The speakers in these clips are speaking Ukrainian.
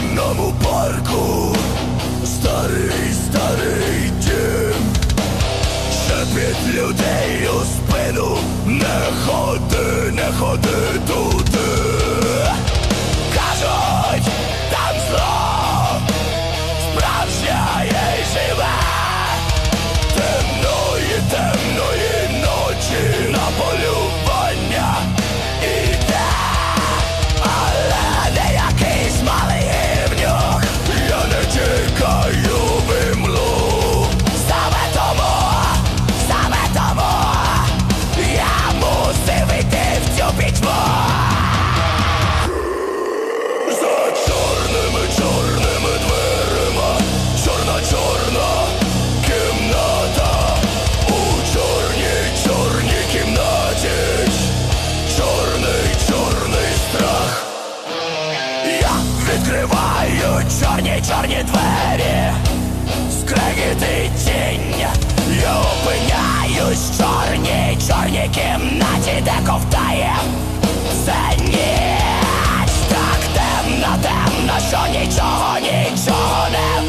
jednemu parku Stary, stary dzień. Szepiet ludzi u spinu Nechody, nechody tutaj відкривають чорні, чорні двері, скрегіти тінь, я опиняюсь в чорній, чорній кімнаті, де ковтає все ніч, так темно, темно, що нічого, нічого не.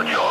Roger.